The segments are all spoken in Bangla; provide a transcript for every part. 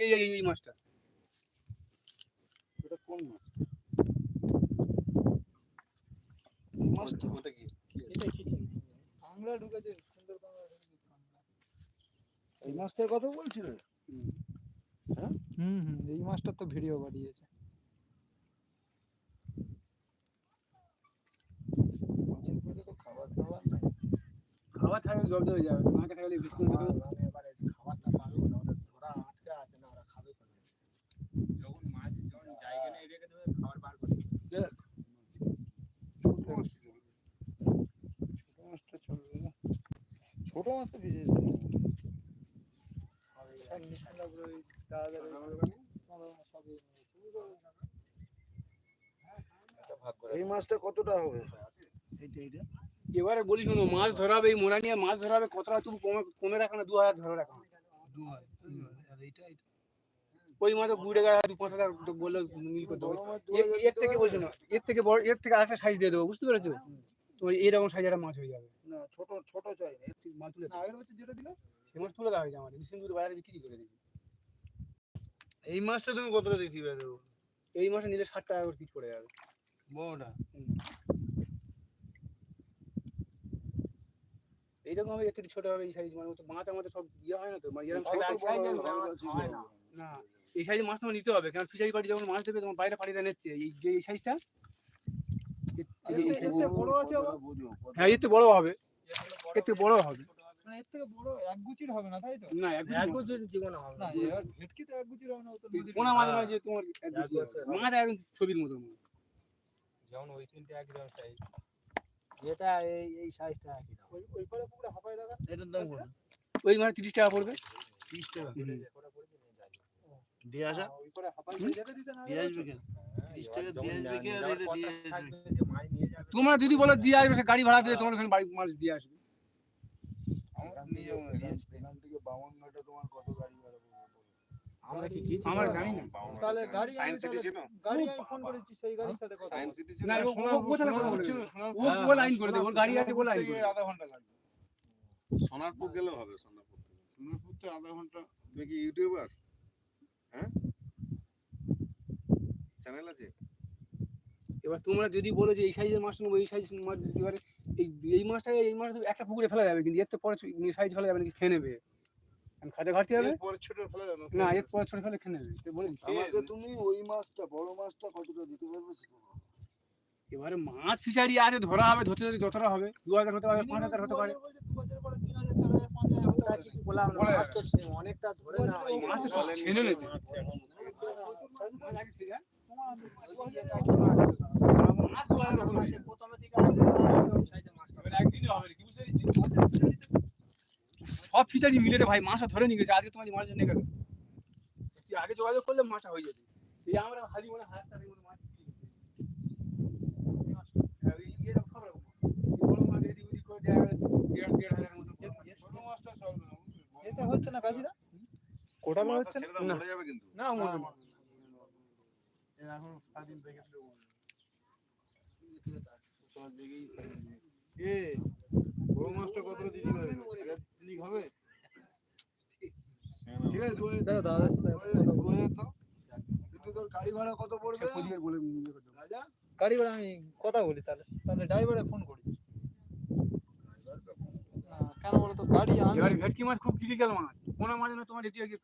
এই এই এই মাছটা। এটা কোন মাছ? এই মাছ তো ওটা কি? এটা? কিছু বাংলা ঢুকেছে সুন্দর বাংলা ঢুকেছে। এই মাছটার কথা বলছিল? হুম। হুম এই মাছটা তো ভিডিও বানিয়েছে। খাবার দাবার খাবার থাকলে জব্দ হয়ে যাবে মাকে থাকলে ভেটকি মাছ থাকলে- মানে এবারে খাবারটা পাবে না ওদের ধরা আটকে আছে না ওরা খাবে কোথায়? যখন মাছ যখন জায়গা নেই রেখে দেবে খাবার বার করে দেবে। ছোট মাছটা চলবে ছোট মাছটা চলবে না ছোট মাছ তো ভিজে যাবে সব নিশ্চিন্তাপুর ওই দাদাদের ওই বড় মাছ সবই নিয়েছে বুঝতে পারছ? এটা ভাগ করে এই মাছটা কতটা হবে? এবারে বলি শোনো মাছ ধরা হবে এই মোড়া নিয়ে মাছ ধরা হবে কতটা তুমি কমে কমে রাখো না দু হাজার ধরে রাখো। ওই মাছ বুড়ে গেছে দু পাঁচ হাজার তো বললে মিল করতে মাছ এর থেকে বলছো না এর থেকে বড় এর থেকে আরেকটা সাইজ দিয়ে দেবো বুঝতে পেরেছ? তোমার এইরকম সাইজ একটা মাছ হয়ে যাবে। না ছোট ছোট চাই মাছ তুলে আগের বছর যেটা দিল সে মাছ তুলে দেওয়া হয়েছে আমাদের সিন্দুর বাজারে বিক্রি করে দিয়েছি। এই মাছটা তুমি কতটা দেখি দেবো? এই মাসে নিলে ষাট টাকা করে পিস পড়ে যাবে। বড়টা? এইরকম হবে একটু ছোট হবে এই সাইজ মানে মাছ আমাদের সব ইয়ে হয় না তো মানে এরকম না, এই সাইজে মাছ তোমার নিতে হবে কারণ ফিশারি পার্টি যখন মাছ দেবে তোমার বাইরে পার্টিটা নিচ্ছে। এই যে এই সাইজটা বড় আছে আবার? বুঝো কত- হ্যাঁ এর বড় হবে। থেকে বড় হবে। মানে এর থেকে বড় এক গুচির হবে না তাই তো? না এক এক জীবনে হবে। না না এবার ভেটকি তো এক গুচির হবে না তো কোনা মাছ নয় যে তোমার এক এক গুছি বছর হবে। মাছ একদম ছবির মতো যেমন ওই তিনটে একদম সাইজ এটা এই এই সাইজটা একই ওই ওই পারে পুকুরে হাঁপায় দেখা এটার দাম ওই মাছ তিরিশ টাকা পড়বে। তিরিশ টাকা ওটা পড়েছে নিয়ে যাবে দিয়ে আসা। দিয়ে আসবে কেন? নিয়ে যাবে তোমরা যদি বলো দিয়ে আসবে সে গাড়ি ভাড়া দিয়ে তোমার ওখানে বাড়ি মাছ দিয়ে আসবে। আমার কি আমরা জানি না। তাহলে গাড়ি গাড়ি ফোন করেছি সেই গাড়ির সাথে কথা ও কোথায় কথা। ও ও লাইন করে দেবে? ওর গাড়ি আছে বলে লাইন করে আধা ঘণ্টা লাগবে। সোনারপুর গেলেও হবে সোনারপুর থেকে। সোনারপুর থেকে আধা ঘণ্টা। দেখি ইউটিউবার হ্যাঁ? চ্যানেল আছে? এবার তোমরা যদি বলো যে এই সাইজের মাছ নেব এই সাইজ মাছ এবারে এই এই মাছটা এই মাছ একটা পুকুরে ফেলা যাবে কিন্তু এর তো পরে সাইজ ফেলা যাবে নাকি খেয়ে নেবে? আমি খাতে ঘাটতে হবে? এরপরে ছোট ফেলে দাও না এর পরে ছোট ফেলে খেয়ে নেবে। বলে আমাকে তুমি ওই মাছটা বড় মাছটা কতটা দিতে পারবে এবারে মাছ ফিশারি আছে ধরা হবে ধরতে ধরতে যতটা হবে দু হাজার হতে পারে পাঁচ হাজার হতে পারে। কিছু বললাম না মাছ তো অনেকটা ধরে না মাছ তো সব ফিশারি মিলে রে ভাই মাছটা ধরে নিয়ে গেছে আজকে তোমার মাছ নিয়ে গেল আগে যোগাযোগ করলে মাছটা হয়ে যেত এই আমরা খালি মানে হাত তাড়ি মতো মাছ বিক্রি করতে। আর এই এরকম সব রকম মাছ। এই বড় মাছ এদিক ওদিক করে দেয়া গেলে দেড় দেড় হাজারের মতো পড়ে মাছ। ছোট মাছটা চলবে না বুঝলি? এতে হচ্ছে না কাশিদা? হচ্ছে না? না। মরে যাবে কিন্তু। না মরবে এখন স্বাধীন থেকে। এ বড় হবে? ঠিক আছে হাজার দাদা কিন্তু তোর গাড়ি ভাড়া কত পড়বে? গাড়ি ভাড়া আমি কথা বলি তাহলে। তাহলে ড্রাইভারে ফোন করি। কেন বলো তো? গাড়ি আমি এবারে ভেটকি মাছ খুব ক্রিটিক্যাল মাছ। কোনো মাছ না তোমার যেতে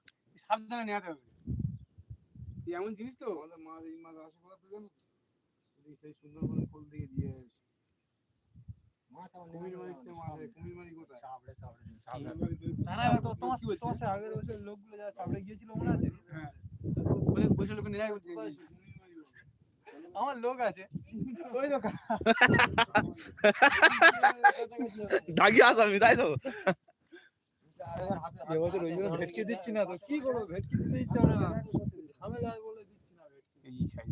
সাবধানে নেওয়াতে হবে। এমন জিনিস তো? আমাদের মাছ এই মাছ আশেপাশে জানো তো? এই সেই সুন্দরবন ফুল দিকে দিয়ে আসে। তোমার আগের বছর লোকগুলো যারা চাপড়ে গিয়েছিল মনে আছে হ্যাঁ। ওদের বসে লোক নিরাই কোথায় সে কুমির মারি কোথায়? আমার লোক আছে। ওই লোক। দাগি আসামি তাই তো? এবছর ওই জন্য ভেটকি দিচ্ছি না তো। কি করব? ভেটকি দিতে ইচ্ছা করে না। ঝামেলা বলে দিচ্ছি না ভেটকি। এই সাইজ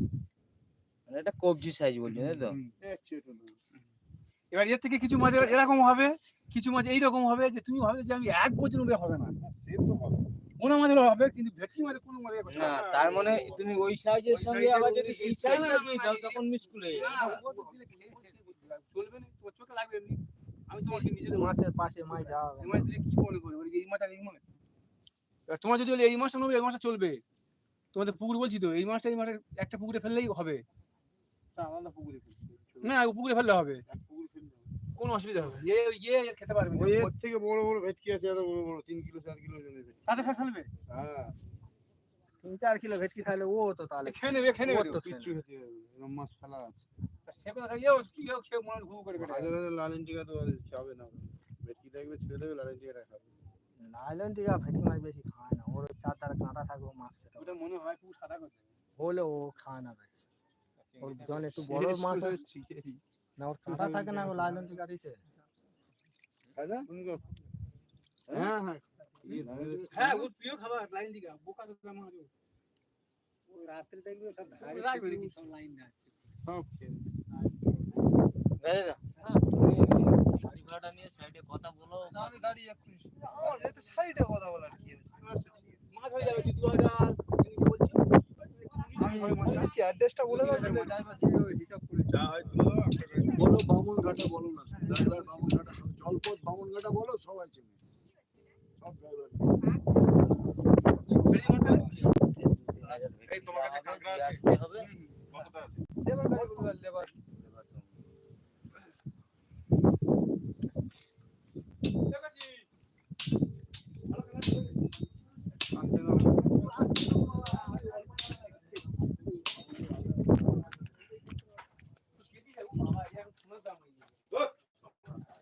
মানে এটা কবজি সাইজ বলছি তাই তো? এবার এর থেকে কিছু মাছ এরকম হবে কিছু মাছ এইরকম হবে যে তুমি ভাবে যে আমি এক বছর হবে হবে না। সে তো হবে। কোনো মাছের হবে কিন্তু ভেটকি মাছের কোনো হবে না তার মানে তুমি ওই সাইজের সঙ্গে আবার যদি এই সাইজটা দিয়ে দাও তখন দিলে খেয়ে চলবে না তোমার চোখে লাগবে এমনি। আমি তোমাকে মাছের পাশে মাছ যাওয়া হবে। এই মাছ দিলে কি মনে করবে? এই মাছ আর এই মাছ এবার তোমার যদি এই মাসটা নেবে এই মাসটা চলবে। তোমাদের পুকুর বলছি তো এই মাসটা এই মাসে একটা পুকুরে ফেললেই হবে। না পুকুরে ফেললে হবে এক পুকুরে ফেলতে হবে। কোনো অসুবিধা হবে ইয়ে ইয়ে খেতে পারবে ওই এর থেকে বড় বড় ভেটকি আছে এত বড় বড় তিন কিলো চার কিলো ভেটকি। তাতে ফেল ফেলবে? হ্যাঁ। তিন চার কিলো ভেটকি তাহলে ও তো তাহলে খেয়ে নেবে খেয়ে নেবে। ও তো। কিচ্ছু খেতে। মাছ ফেলা আছে। সে কথা ইয়েও ইয়েও খেয়ে মনে করে হাজার হাজার লালিন টিকা তো খাবে না। ভেটকি দেখবে ছেড়ে দেবে লালিন টিকাটা খাবে। নাইলন টিকা ভেটকি মাছ বেশি খায় না ওর চার তার কাঁটা থাকবে মাছ খেতে ওটা মনে হয় পুকুর সাদা করে হলে ও খায় না বেশি। ওর যখন একটু বড় মাছ না ওর কাঁটা থাকে না ও লাইলন দিতে হ্যাঁ হ্যাঁ। হ্যাঁ ওর প্রিয় খাবার লাইন দিকা বোকা তো মাছ ও। রাত্রে দেখবে সব ধারে রাখবে নাকি? সব লাইন না সব খেয়ে গাড়ি ভাড়াটা নিয়ে সাইডে কথা বলো। আমি দাঁড়িয়ে এক্ষুনি সাইডে কথা বলার কি আছে? মাছ হয়ে যাবে দু হাজার তুমি কি বলছো? আমি বলছি অ্যাড্রেসটা বলে দাও হিসাব করে যা হয়। বলো বামনঘাটা বলো না ড্রাইভার বামনঘাটা সব জলপথ বামনঘাটা বলো সবাই চেনে সব ড্রাইভার। এই তোমার কাছে কাঁকড়া আছে? কতটা আছে সেবার লেবার ঠিক আছে। আসতে দাও।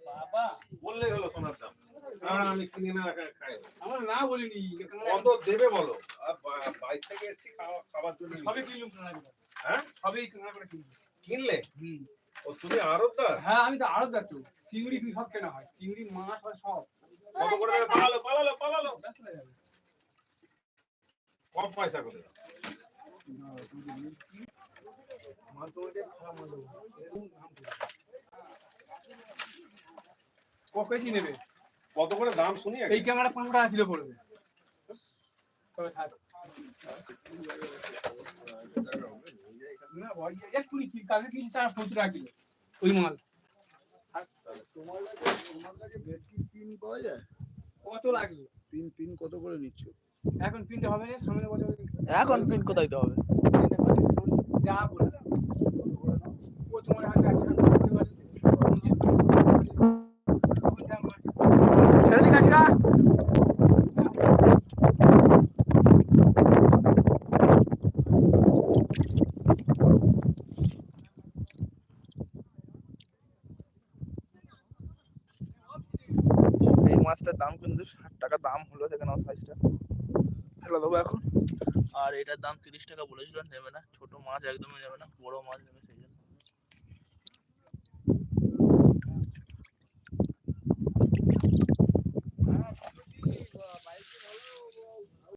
বাবা বললেই হলো সোনার দাম কাঁকড়া আমি কিনে না খা- খাই আমার না বলিনি কত দেবে বলো? আর বা- থেকে এসেছি খাবার জন্য সবই কিনলুম হ্যাঁ? সবই কাঁকড়া কিনলুম। কিনলে? হুম। ও তুমি আরতদার হ্যাঁ আমি তো আরও দেখতো চিংড়ি ফিংড়ি সব কেনা হয়। চিংড়ি মাছ হয় সব। কত করে দেবে? পালালো পালালো পালালো। কম পয়সা করে। তো খারাপ। ক কেজি নেবে? কত করে দাম শুনি এই ক্যামেরা পাঁচশো টাকা কিলো পড়বে। ওই মাল। কত লাগবে? পিন পিন কত করে নিচ্ছ? এখন পিনটা হবে না সামনে বছর এখন পিন কোথায় দিতে হবে? যা বলে দাও। ও তোমার হাতে একটা করতে পারলে ছেড়ে দিন আজকা এই মাছটার দাম কিন্তু ষাট টাকা দাম হলো দেখে নাও সাইজটা ফেলে দেবো এখন। আর এটার দাম তিরিশ টাকা বলেছিল নেবে না। ছোট মাছ একদমই নেবে না, বড় মাছ নেবে।